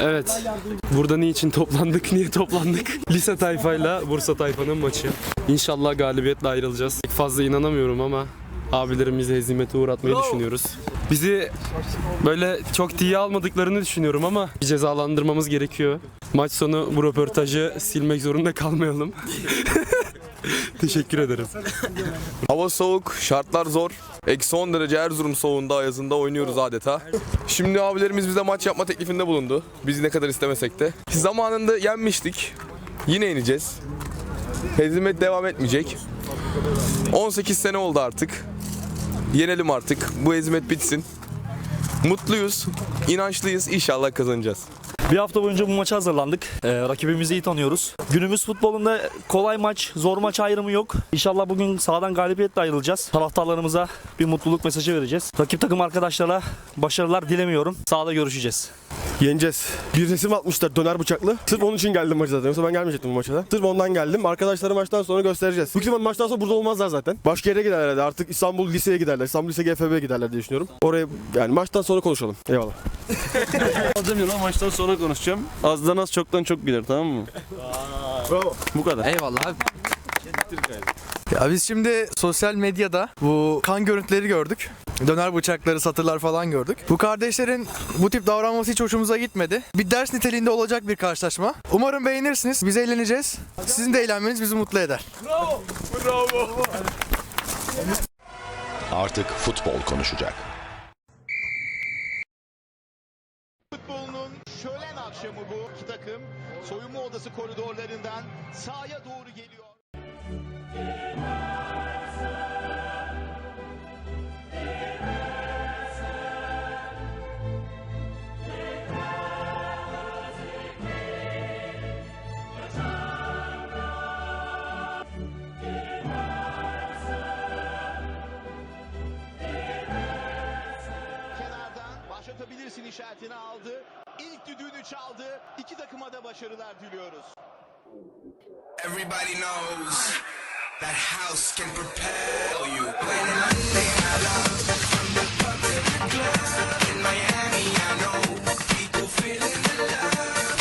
Evet. Burada niçin toplandık? Niye toplandık? Lise tayfayla Bursa tayfanın maçı. İnşallah galibiyetle ayrılacağız. Pek fazla inanamıyorum ama abilerimizi hezimete uğratmayı düşünüyoruz. Bizi böyle çok tiye almadıklarını düşünüyorum ama bir cezalandırmamız gerekiyor. Maç sonu bu röportajı silmek zorunda kalmayalım. Teşekkür ederim. Soğuk, şartlar zor. Eksi 10 derece Erzurum soğuğunda ayazında oynuyoruz adeta. Şimdi abilerimiz bize maç yapma teklifinde bulundu. Biz ne kadar istemesek de. Zamanında yenmiştik. Yine yeneceğiz. Hezimet devam etmeyecek. 18 sene oldu artık. Yenelim artık. Bu hezimet bitsin. Mutluyuz, inançlıyız. İnşallah kazanacağız. Bir hafta boyunca bu maça hazırlandık. Ee, rakibimizi iyi tanıyoruz. Günümüz futbolunda kolay maç, zor maç ayrımı yok. İnşallah bugün sağdan galibiyetle ayrılacağız. Taraftarlarımıza bir mutluluk mesajı vereceğiz. Rakip takım arkadaşlara başarılar dilemiyorum. Sahada görüşeceğiz. Yeneceğiz. Bir resim atmışlar döner bıçaklı. Sırf onun için geldim maça zaten. Yoksa ben gelmeyecektim bu maça da. Sırf ondan geldim. Arkadaşlara maçtan sonra göstereceğiz. Büyük ihtimalle maçtan sonra burada olmazlar zaten. Başka yere giderler herhalde. Artık İstanbul Lise'ye giderler. İstanbul Lise GFB'ye giderler diye düşünüyorum. Oraya yani maçtan sonra konuşalım. Eyvallah. Alacağım lan maçtan sonra konuşacağım. Azdan az çoktan çok gider tamam mı? Bravo. Bu kadar. Eyvallah abi. Ya biz şimdi sosyal medyada bu kan görüntüleri gördük. Döner bıçakları, satırlar falan gördük. Bu kardeşlerin bu tip davranması hiç hoşumuza gitmedi. Bir ders niteliğinde olacak bir karşılaşma. Umarım beğenirsiniz. Biz eğleneceğiz. Sizin de eğlenmeniz bizi mutlu eder. Artık futbol konuşacak. Futbolunun şölen akşamı bu. İki takım soyunma odası koridorlarından sahaya doğru geliyor. Düdüğünü çaldı. İki takıma da başarılar diliyoruz. Everybody knows that house can propel you. In Miami I know people feeling the love.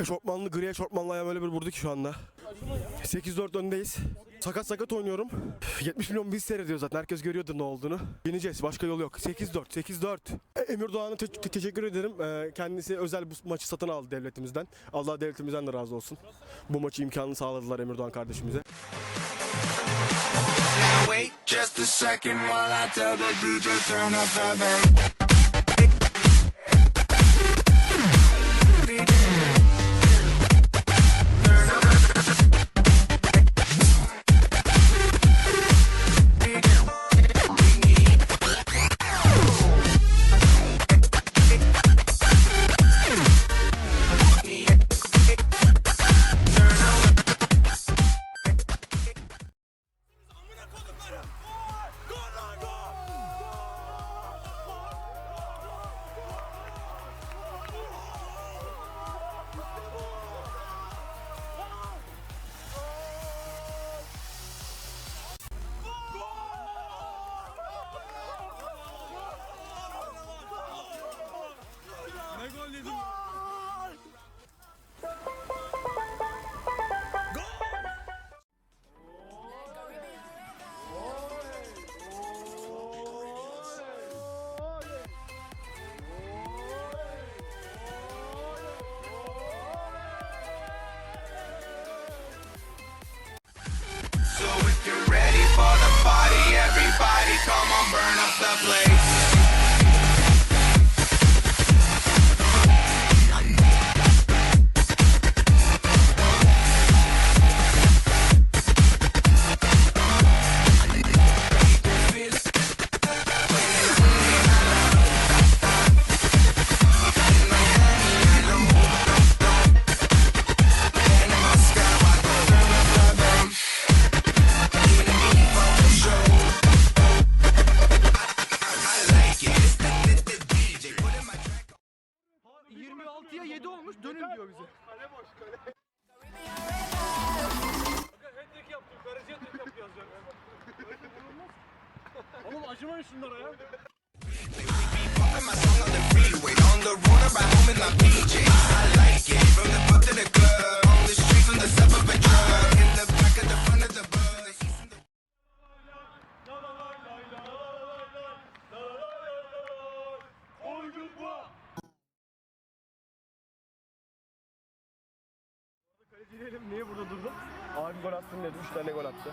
Eşofmanlı gri eşofmanlı ayağım öyle bir vurdu şu anda. 8-4 öndeyiz. Sakat sakat oynuyorum. 70 milyon biz seyrediyor zaten. Herkes görüyordur ne olduğunu. Yeneceğiz. Başka yol yok. 8-4. 8-4. E, Emir Doğan'a te- te- teşekkür ederim. Ee, kendisi özel bu maçı satın aldı devletimizden. Allah devletimizden de razı olsun. Bu maçı imkanını sağladılar Emir Doğan kardeşimize. Wait just a second while I tell the DJ turn up the Go! The bus. Diyelim niye burada durdum? Abi gol attın dedi. 3 tane gol attı.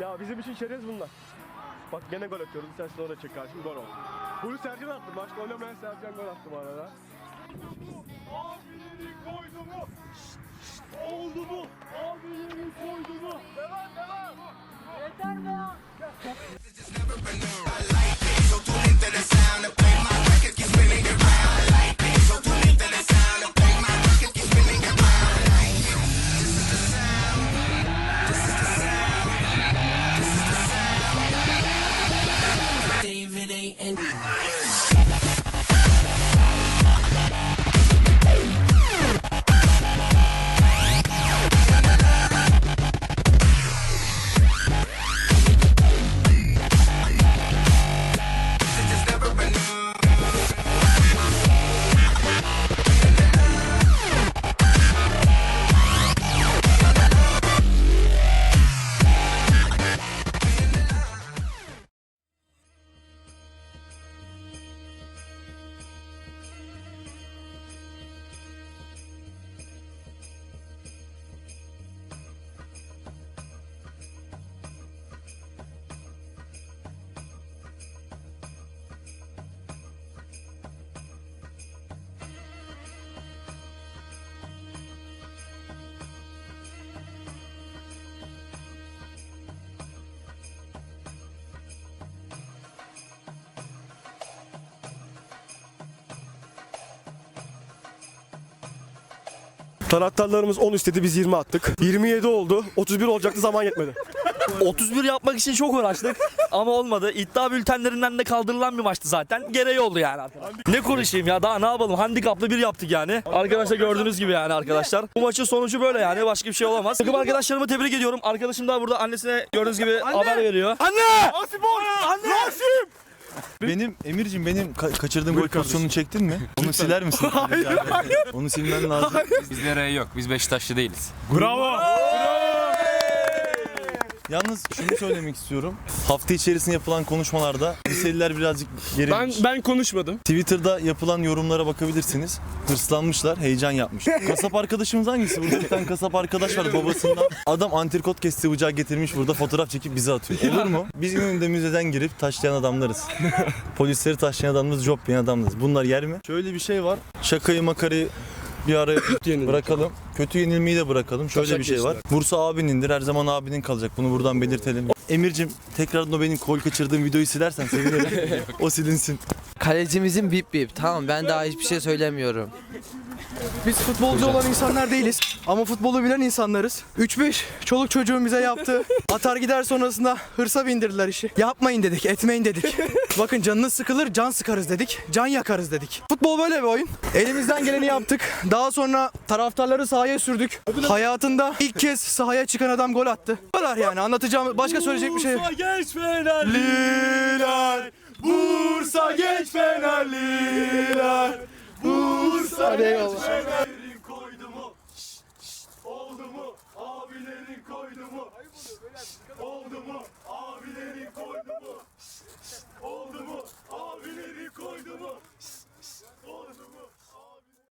Ya bizim için çerez bunlar. Bak gene gol atıyoruz. Sen sonra çek karşım gol oldu. Bunu Sercan attı. Başka oynamayan Sercan gol attı bu arada. So tune into the sound of play my record, keep spinning around. Taraftarlarımız 10 istedi biz 20 attık. 27 oldu. 31 olacaktı zaman yetmedi. 31 yapmak için çok uğraştık ama olmadı. İddia bültenlerinden de kaldırılan bir maçtı zaten. Gereği oldu yani arkadaşlar. Ne konuşayım ya daha ne yapalım? Handikaplı bir yaptık yani. Arkadaşlar gördüğünüz gibi yani arkadaşlar. Bu maçın sonucu böyle yani başka bir şey olamaz. Takım arkadaşlarımı tebrik ediyorum. Arkadaşım da burada annesine gördüğünüz gibi haber veriyor. Anne! Benim Emir'cim benim ka- kaçırdığım gol pozisyonunu çektin mi? Onu siler misin? hayır, Onu silmen lazım. Bizde R yok. Biz Beşiktaşlı değiliz. Yalnız şunu söylemek istiyorum. Hafta içerisinde yapılan konuşmalarda liseliler birazcık Ben gerilmiş. ben konuşmadım. Twitter'da yapılan yorumlara bakabilirsiniz. Hırslanmışlar, heyecan yapmış. Kasap arkadaşımız hangisi? Burada bir tane kasap arkadaş var babasından. Adam antrikot kestiği bıçağı getirmiş burada fotoğraf çekip bize atıyor. Olur mu? Biz önünde müzeden girip taşlayan adamlarız. Polisleri taşlayan adamlarız, job adamlarız. Bunlar yer mi? Şöyle bir şey var. Şakayı makarayı bir araya bırakalım. Kötü yenilmeyi de bırakalım. Şöyle Taşak bir şey var. Bursa abinindir. Her zaman abinin kalacak. Bunu buradan belirtelim. Emir'cim tekrardan o benim kol kaçırdığım videoyu silersen sevinirim. o silinsin. Kalecimizin bip bip. Tamam ben daha hiçbir şey söylemiyorum. Biz futbolcu olan insanlar değiliz ama futbolu bilen insanlarız. 3-5 çoluk çocuğun bize yaptı. Atar gider sonrasında hırsa bindirdiler işi. Yapmayın dedik, etmeyin dedik. Bakın canınız sıkılır, can sıkarız dedik. Can yakarız dedik. Futbol böyle bir oyun. Elimizden geleni yaptık. Daha sonra taraftarları sahaya sürdük. Hayatında ilk kez sahaya çıkan adam gol attı. Bu kadar yani anlatacağım başka söyleyecek bir şey yok. geç Fenerliler. Bursa geç Fenerliler. Hadi eyvallah.